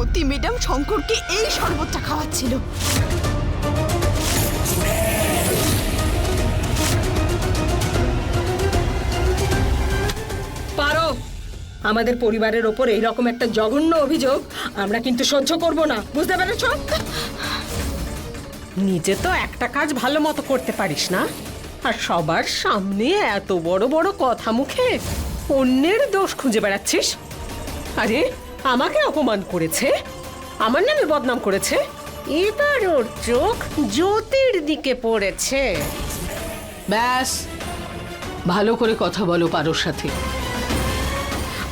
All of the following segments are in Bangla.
জ্যোতি ম্যাডাম শঙ্করকে এই শরবতটা খাওয়াচ্ছিল। পারো। আমাদের পরিবারের ওপর এই রকম একটা জঘন্য অভিযোগ আমরা কিন্তু সহ্য করব না। বুঝতে পেরেছ? নিজে তো একটা কাজ ভালো মতো করতে পারিস না। আর সবার সামনে এত বড় বড় কথা মুখে অন্যের দোষ খুঁজে বেড়াচ্ছিস। আরে আমাকে অপমান করেছে? আমার নামে বদনাম করেছে? এবার ওর চোখ জ্যোতির দিকে পড়েছে। ব্যাস। ভালো করে কথা বলো পারোর সাথে।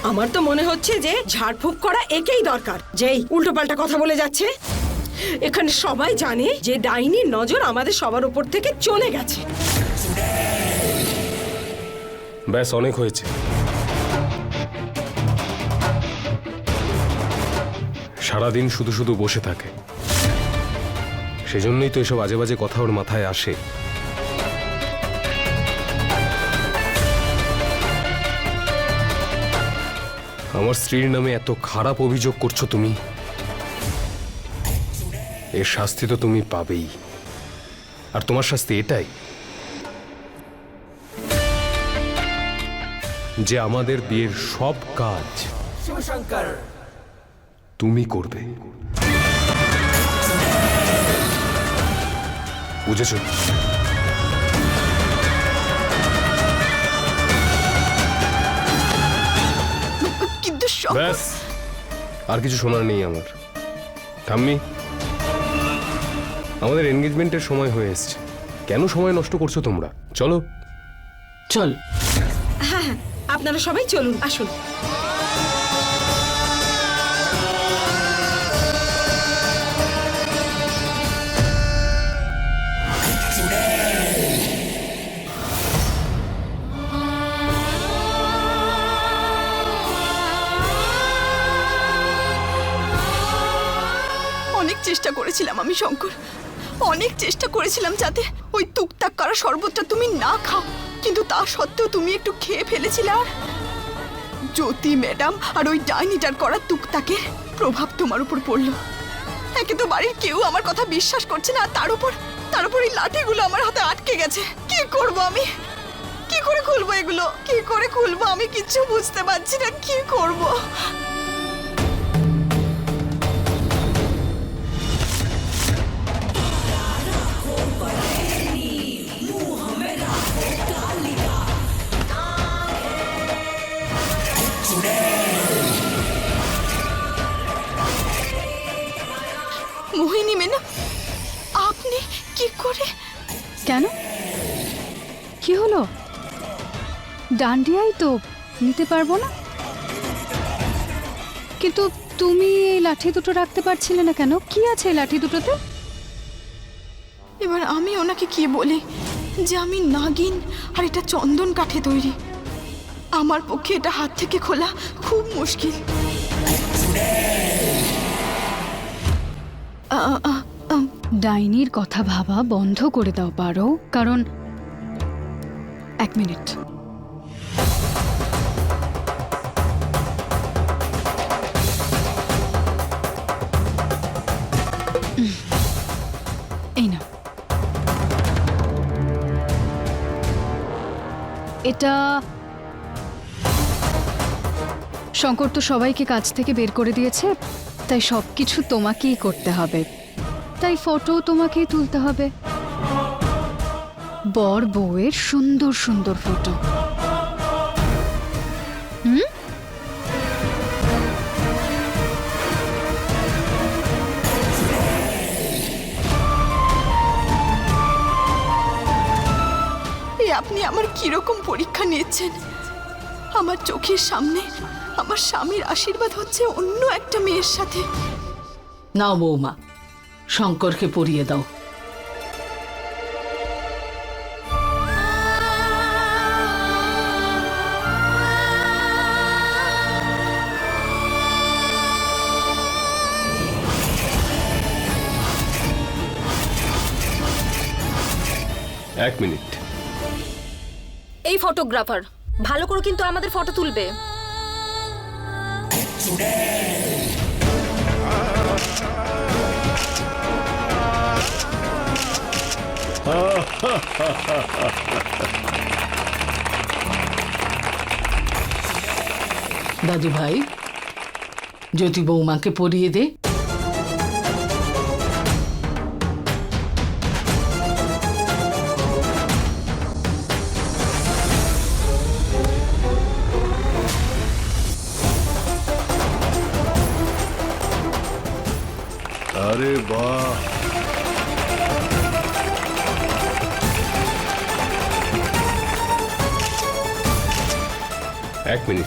আমার তো মনে হচ্ছে যে ঝাড়ফুঁক করা একেই দরকার। যেই উল্টোপাল্টা কথা বলে যাচ্ছে। এখানে সবাই জানে যে ডাইনির নজর আমাদের সবার উপর থেকে চলে গেছে। ব্যাস অনেক হয়েছে। সারাদিন শুধু শুধু বসে থাকে। সেজন্যই তো এসব আজে বাজে কথা ওর মাথায় আসে। আমার স্ত্রীর নামে এত খারাপ অভিযোগ করছ তুমি। এর শাস্তি তো তুমি পাবেই। আর তোমার শাস্তি এটাই। যে আমাদের বিয়ের সব কাজ তুমি করবে। বুঝেছ? কিন্তু ব্যাস। আর কিছু শোনার নেই আমার। থাম্মি আমাদের এনগেজমেন্টের সময় হয়ে এসছে। কেন সময় নষ্ট করছ তোমরা? চলো। চল। হ্যাঁ হ্যাঁ আপনারা সবাই চলুন আসুন। অনেক চেষ্টা করেছিলাম আমি, শঙ্কর। অনেক চেষ্টা করেছিলাম যাতে ওই টুকটাক করা শরবতটা তুমি না খাও। কিন্তু তা সত্ত্বেও তুমি একটু খেয়ে ফেলেছিলে আর? জ্যোতি ম্যাডাম আর ওই ডাইনিটার করা টুকটাকের প্রভাব তোমার উপর পড়ল। একে তো বাড়ির কেউ আমার কথা বিশ্বাস করছে না, আর তার উপর তার উপর এই লাঠিগুলো আমার হাতে আটকে গেছে। কি করব আমি? কি করে খুলবো এগুলো? কি করে খুলবো আমি কিচ্ছু বুঝতে পারছি না, কি করব? করে? কেন? কি হলো? ডান্ডিয়াই তো নিতে পারব না। কিন্তু তুমি এই লাঠি দুটো রাখতে পারছিলে না কেন? কি আছে লাঠি দুটোতে? এবার আমি ওনাকে কি বলি? যে আমি নাগিন আর এটা চন্দন কাঠে তৈরি। আমার পক্ষে এটা হাত থেকে খোলা খুব মুশকিল। আ, আ, ডাইনির কথা ভাবা বন্ধ করে দাও, পারো, কারণ এক মিনিট। এই না এটা শঙ্কর তো সবাইকে কাজ থেকে বের করে দিয়েছে, তাই সব কিছু তোমাকেই করতে হবে। তাই ফটো তোমাকেই তুলতে হবে। বর বউয়ের সুন্দর সুন্দর ফটো হুম? এই আপনি আমার কীরকম পরীক্ষা নিয়েছেন আমার চোখের সামনে আমার স্বামীর আশীর্বাদ হচ্ছে অন্য একটা মেয়ের সাথে। নাও বৌমা শঙ্করকে পরিয়ে দাও। এক মিনিট। এই ফটোগ্রাফার ভালো করে কিন্তু আমাদের ফটো তুলবে। দাদু ভাই জ্যোতি বৌমাকে পরিয়ে দে। আরে বাহ। এক মিনিট।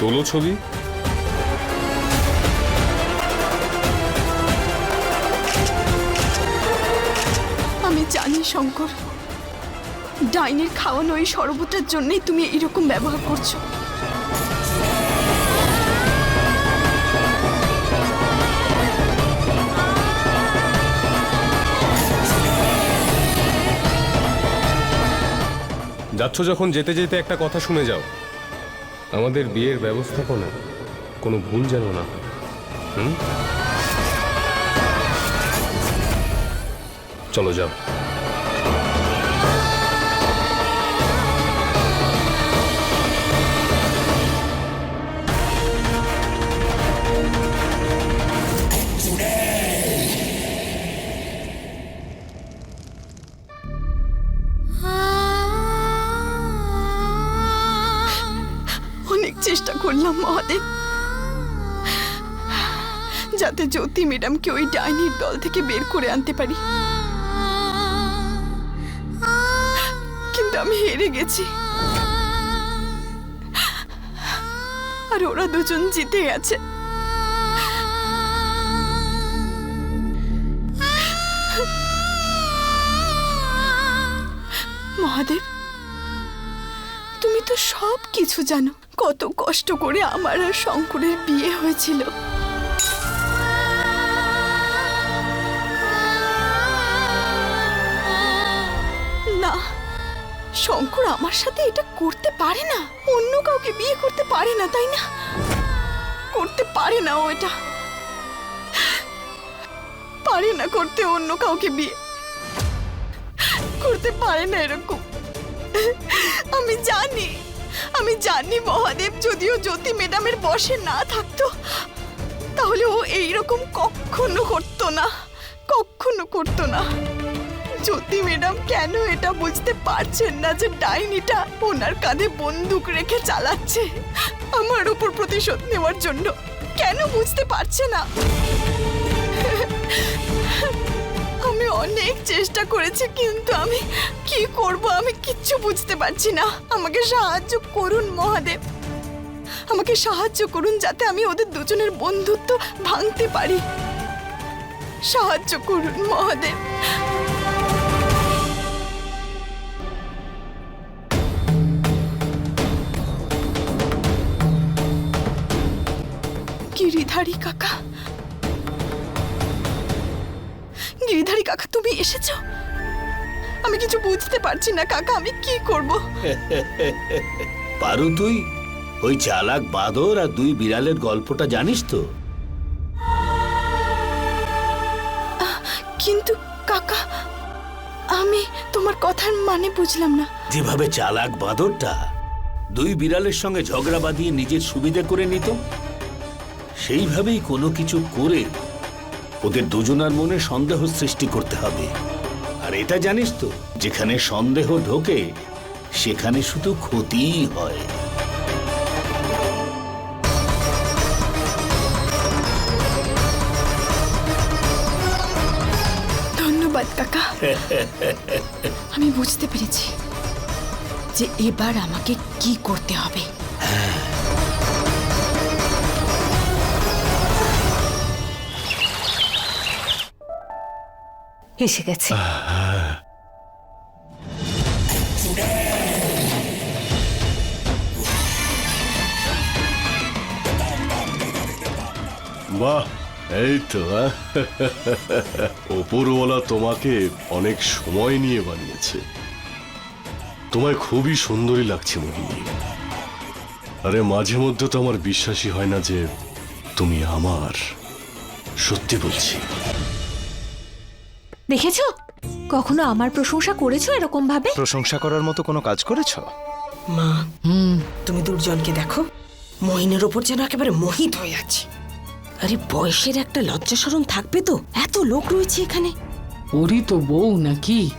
তোলো ছবি। আমি জানি, শঙ্কর। ডাইনির খাওয়ানো এই শরবতের জন্যই তুমি এরকম ব্যবহার করছ। যাচ্ছ যখন যেতে যেতে একটা কথা শুনে যাও। আমাদের বিয়ের ব্যবস্থাপনা কোনো ভুল যেন না হুম? চলো যাও। চেষ্টা করলাম, মহাদেব। যাতে জ্যোতি ম্যাডামকে ওই ডাইনির দল থেকে বের করে আনতে পারি। কিন্তু আমি হেরে গেছি। আর ওরা দুজন জিতে গেছে। মহাদেব, তুমি তো সব কিছু জানো। কত কষ্ট করে আমার আর শঙ্করের বিয়ে হয়েছিল। না, শঙ্কর আমার সাথে এটা করতে পারে না। অন্য কাউকে বিয়ে করতে পারে না, তাই না? করতে পারে না ও এটা। পারে না করতে অন্য কাউকে বিয়ে। করতে পারে না এরকম। আমি জানি। আমি জানি মহাদেব, যদিও জ্যোতি ম্যাডামের বসে না থাকতো, তাহলে ও এইরকম কখনো করতো না, কখনো করতো না। জ্যোতি ম্যাডাম কেন এটা বুঝতে পারছেন না যে ডাইনিটা ওনার কাঁধে বন্দুক রেখে চালাচ্ছে? আমার উপর প্রতিশোধ নেওয়ার জন্য কেন বুঝতে পারছে না? আমি অনেক চেষ্টা করেছি, কিন্তু আমি কি করব আমি কিচ্ছু বুঝতে পারছি না। আমাকে সাহায্য করুন, মহাদেব। আমাকে সাহায্য করুন যাতে আমি ওদের দুজনের বন্ধুত্ব ভাঙতে পারি। সাহায্য করুন, মহাদেব। গিরিধারী কাকা গিরিধারী কাকা তুমি এসেছ? আমি কিছু বুঝতে পারছি না কাকা আমি কি করব? পারু তুই ওই চালাক বাদর আর দুই বিড়ালের গল্পটা জানিস তো? কিন্তু কাকা আমি তোমার কথার মানে বুঝলাম না। যেভাবে চালাক বাদরটা দুই বিড়ালের সঙ্গে ঝগড়া বাঁধিয়ে নিজের সুবিধে করে নিত সেইভাবেই কোনো কিছু করে ওদের দুজনার মনে সন্দেহ সৃষ্টি করতে হবে। আর এটা জানিস তো যেখানে সন্দেহ ঢোকে সেখানে শুধু ক্ষতিই হয়। ধন্যবাদ কাকা। আমি বুঝতে পেরেছি যে এবার আমাকে কি করতে হবে। এসে গেছে। বাহ, এই তো ওপরওয়ালা তোমাকে অনেক সময় নিয়ে বানিয়েছে। তোমায় খুবই সুন্দরী লাগছে, মোহিনী। আরে, মাঝে মধ্যে তো আমার বিশ্বাসই হয় না যে তুমি আমার। সত্যি বলছি। দেখেছ? কখনো আমার প্রশংসা করেছ এরকম ভাবে প্রশংসা করার মতো কোনো কাজ করেছ? মা হুম তুমি দুর্জনকে দেখো। মহিনের ওপর যেন একেবারে মোহিত হয়ে আছে। আরে বয়সের একটা লজ্জা সরম থাকবে তো? এত লোক রয়েছে এখানে। ওরই তো বউ নাকি?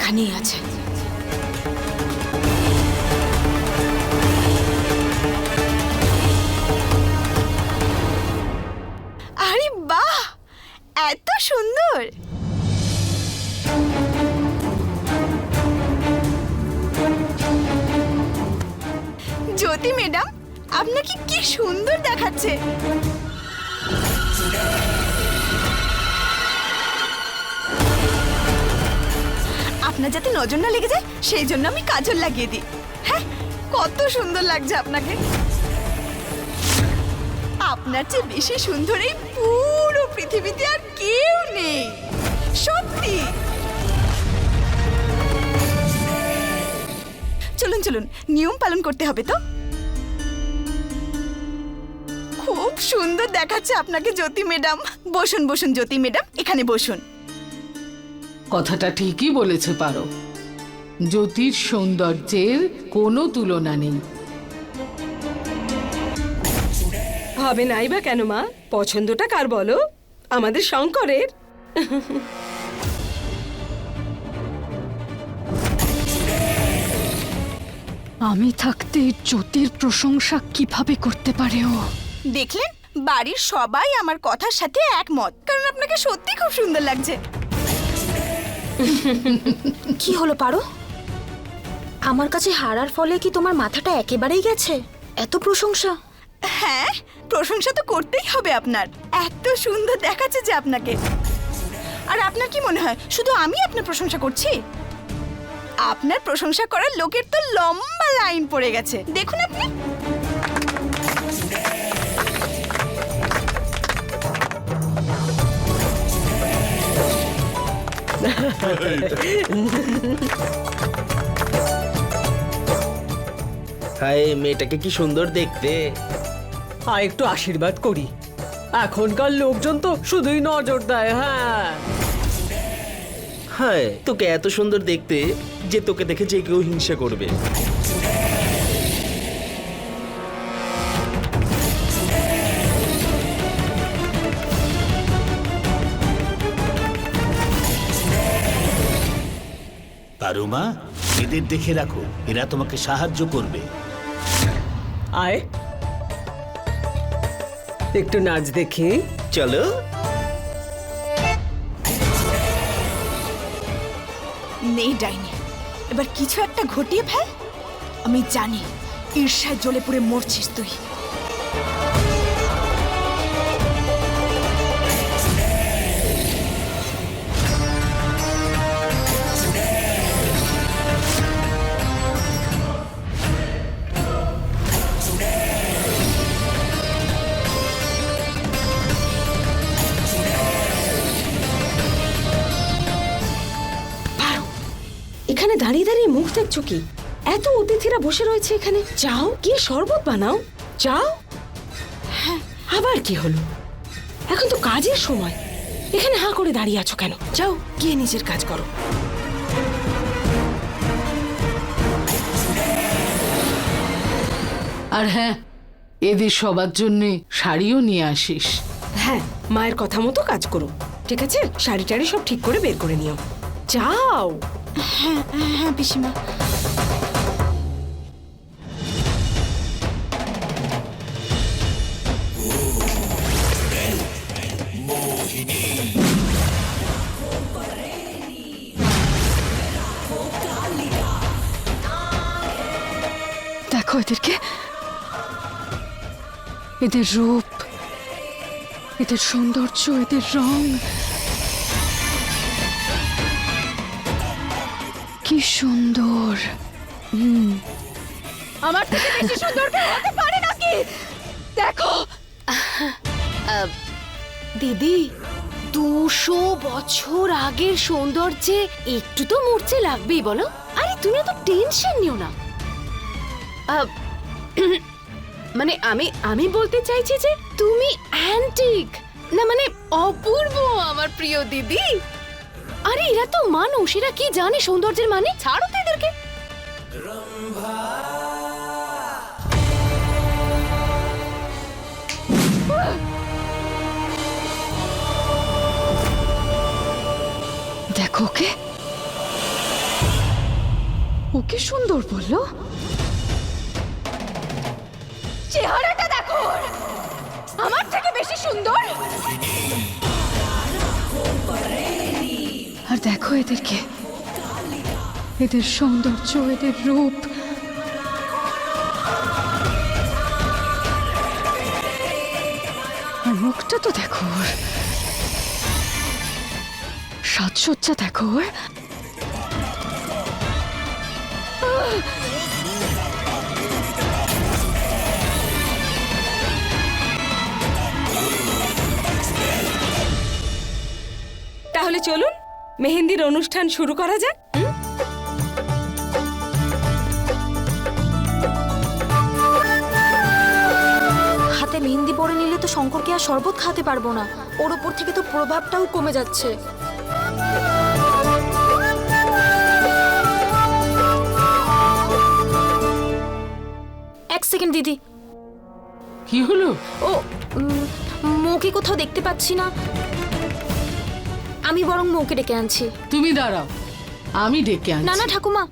এখানেই আছে। আরে বাহ! এত সুন্দর! জ্যোতি ম্যাডাম আপনাকে কি সুন্দর দেখাচ্ছে। আপনার যাতে নজর না লেগে যায়, সেই জন্য আমি কাজল লাগিয়ে দিই। হ্যাঁ কত সুন্দর লাগছে আপনাকে। আপনার চেয়ে বেশি সুন্দর এই পুরো পৃথিবীতে আর কেউ নেই। সত্যি। চলুন চলুন, নিয়ম পালন করতে হবে তো। খুব সুন্দর দেখাচ্ছে আপনাকে জ্যোতি ম্যাডাম। বসুন বসুন, জ্যোতি ম্যাডাম, এখানে বসুন। কথাটা ঠিকই বলেছে পারো। জ্যোতির সৌন্দর্যের কোনো তুলনা নেই। হবে নাই বা কেন মা? পছন্দটা কার বলো? আমাদের শঙ্করের। আমি থাকতে জ্যোতির প্রশংসা কীভাবে করতে পারে ও? দেখলেন বাড়ির সবাই আমার কথার সাথে একমত কারণ আপনাকে সত্যি খুব সুন্দর লাগছে। কি হলো পারো? আমার কাছে হারার ফলে কি তোমার মাথাটা একেবারেই গেছে? এত প্রশংসা। হ্যাঁ প্রশংসা তো করতেই হবে আপনার। এত সুন্দর দেখাচ্ছে যে আপনাকে। আর আপনার কি মনে হয়, শুধু আমি আপনার প্রশংসা করছি? আপনার প্রশংসা করার লোকের তো লম্বা লাইন পড়ে গেছে। দেখুন আপনি। হায় মেয়েটাকে কি সুন্দর দেখতে। আর একটু আশীর্বাদ করি। এখনকার লোকজন তো শুধুই নজর দেয় হ্যাঁ। হ্যাঁ তোকে এত সুন্দর দেখতে যে তোকে দেখে যে কেউ হিংসা করবে। পারুমা এদের দেখে রাখো এরা তোমাকে সাহায্য করবে। আয়। একটু নাচ দেখি। চলো। নেই ডাইনি এবার কিছু একটা ঘটিয়ে ফেল। আমি জানি ঈর্ষায় জ্বলে পুড়ে মরছিস তুই। মুখ দেখছ কি এত অতিথিরা বসে রয়েছে এখানে। যাও গিয়ে শরবত বানাও। যাও। হ্যাঁ আবার কি হলো? এখন তো কাজের সময়। এখানে হাঁ করে দাঁড়িয়ে আছো কেন? যাও গিয়ে নিজের কাজ করো। আর হ্যাঁ এদের সবার জন্য শাড়িও নিয়ে আসিস। হ্যাঁ মায়ের কথা মতো কাজ করো। ঠিক আছে? শাড়ি টাড়ি সব ঠিক করে বের করে নিও। যাও। হ্যাঁ হ্যাঁ পিসিমা দেখো এদেরকে এদের রূপ এদের সৌন্দর্য এদের রং কি সুন্দর। আমার থেকে বেশি সুন্দর কেউ হতে পারে নাকি? দেখো। দিদি, দুশো বছর আগের সৌন্দর্যে একটু তো মূর্ছে লাগবেই, বলো। আরে, তুমি তো টেনশন নিও না। মানে আমি আমি বলতে চাইছি যে তুমি অ্যান্টিক না মানে অপূর্ব, আমার প্রিয় দিদি। আরে, এরা তো মানুষ, এরা কি জানে সৌন্দর্যের মানে? ছাড়ো তো এদেরকে। দেখো ওকে। ওকে সুন্দর বলল। চেহারাটা দেখো। আমার থেকে বেশি সুন্দর। আর দেখো এদেরকে। এদের সৌন্দর্য, এদের রূপ। আর মুখটা তো দেখো সাজসজ্জা দেখো তাহলে চলুন মেহেন্দির অনুষ্ঠান শুরু করা যাক। হাতে মেহেন্দি পরে নিলে তো শঙ্করকে আর শরবত খাওয়াতে পারব না। ওর ওপর থেকে তো প্রভাবটাও কমে যাচ্ছে। এক সেকেন্ড দিদি। কি হলো? ও মৌকে কোথাও দেখতে পাচ্ছি না। আমি বরং মৌকে ডেকে আনছি। তুমি দাঁড়াও আমি ডেকে না আনছি। না না ঠাকুমা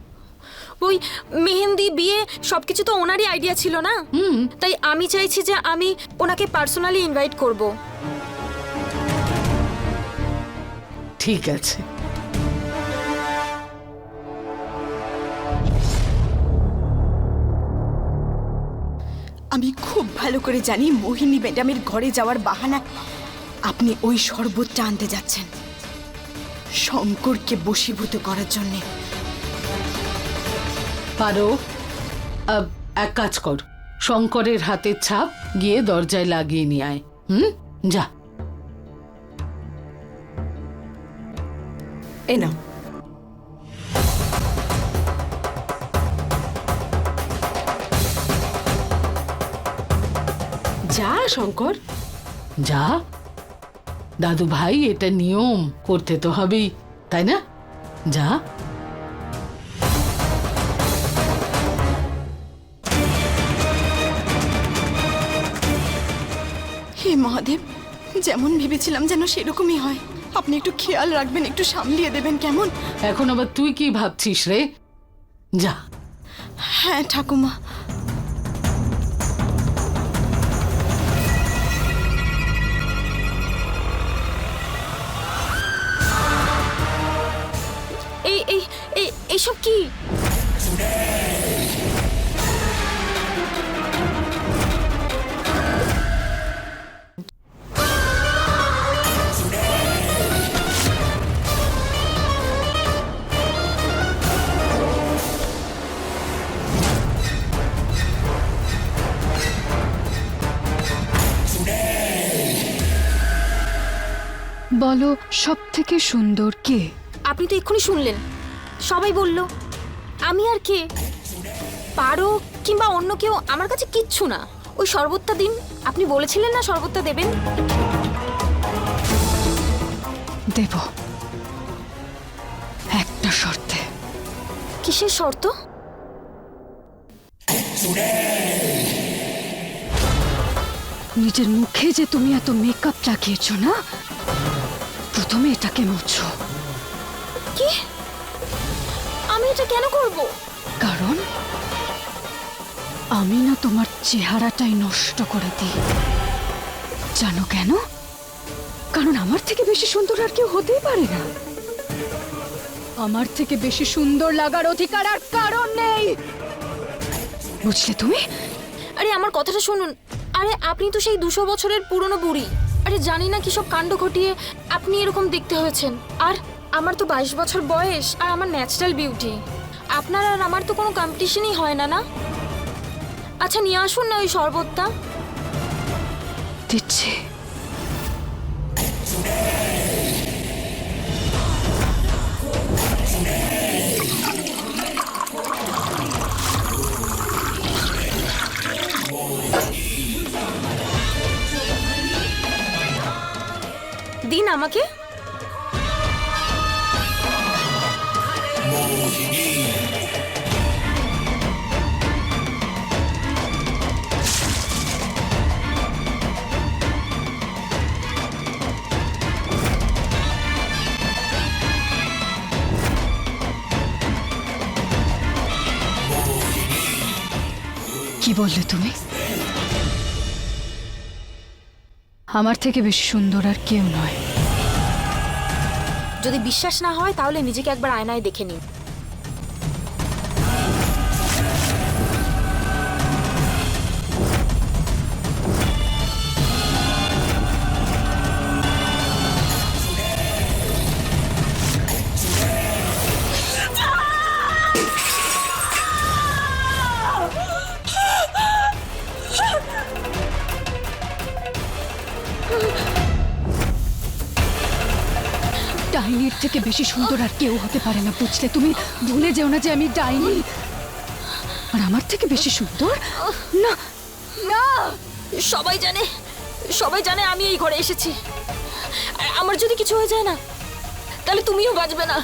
ওই মেহেন্দি বিয়ে সবকিছু তো ওনারই আইডিয়া ছিল না? হুম। তাই আমি চাইছি যে আমি ওনাকে পার্সোনালি ইনভাইট করব। ঠিক আছে। আমি খুব ভালো করে জানি মোহিনী ম্যাডামের ঘরে যাওয়ার বাহানা। আপনি ওই শরবতটা আনতে যাচ্ছেন। শঙ্করকে বশীভূত করার জন্যে। পারো আহ, এক কাজ কর। শঙ্করের হাতের ছাপ গিয়ে দরজায় লাগিয়ে নিয়ে আয়। হুম? যা। এ নাও। যা শঙ্কর। যা। দাদু ভাই এটা নিয়ম করতে তো হবেই তাই না? যা। হে মহাদেব যেমন ভেবেছিলাম যেন সেরকমই হয়। আপনি একটু খেয়াল রাখবেন একটু সামলিয়ে দেবেন কেমন? এখন আবার তুই কি ভাবছিস রে? যা। হ্যাঁ ঠাকুমা। এইসব কি? বলো সব থেকে সুন্দর কে? আপনি তো এক্ষুনি শুনলেন। সবাই বলল আমি আর কে? পারো কিংবা অন্য কেউ? আমার কাছে কিচ্ছু না। ওই শরবতটা দিন। আপনি বলেছিলেন না শরবতটা দেবেন? দেব। একটা শর্তে। কিসের শর্ত? নিজের মুখে যে তুমি এত মেকআপ লাগিয়েছো না প্রথমে এটাকে মুছো। কি? এটা কেন করব? কারণ আমি না তোমার চেহারাটাই নষ্ট করে দিই। জানো কেন? কারণ আমার থেকে বেশি সুন্দর আর কেউ হতেই পারে না। আমার থেকে বেশি সুন্দর লাগার অধিকার আর কারণ নেই। বুঝলে তুমি? আরে আমার কথাটা শুনুন। আরে আপনি তো সেই দুশো বছরের পুরনো বুড়ি। আরে জানি না কি সব কাণ্ড ঘটিয়ে আপনি এরকম দেখতে হয়েছেন। আর আমার তো বাইশ বছর বয়স আর আমার ন্যাচারাল বিউটি আপনার আর আমার তো কোনো কম্পিটিশনই হয় না না? আচ্ছা নিয়ে আসুন না ওই শরবতটা। দিচ্ছি। দিন আমাকে? বললে তুমি? আমার থেকে বেশি সুন্দর আর কেউ নয়। যদি বিশ্বাস না হয়, তাহলে নিজেকে একবার আয়নায় দেখে নিন থেকে বেশি সুন্দর আর কেউ হতে পারে না, বুঝলে? তুমি ভুলে যেও না যে আমি ডাইনি। আর আমার থেকে বেশি সুন্দর? না না, সবাই জানে সবাই জানে আমি এই ঘরে এসেছি। আমার যদি কিছু হয়ে যায় না, তাহলে তুমিও বাঁচবে না।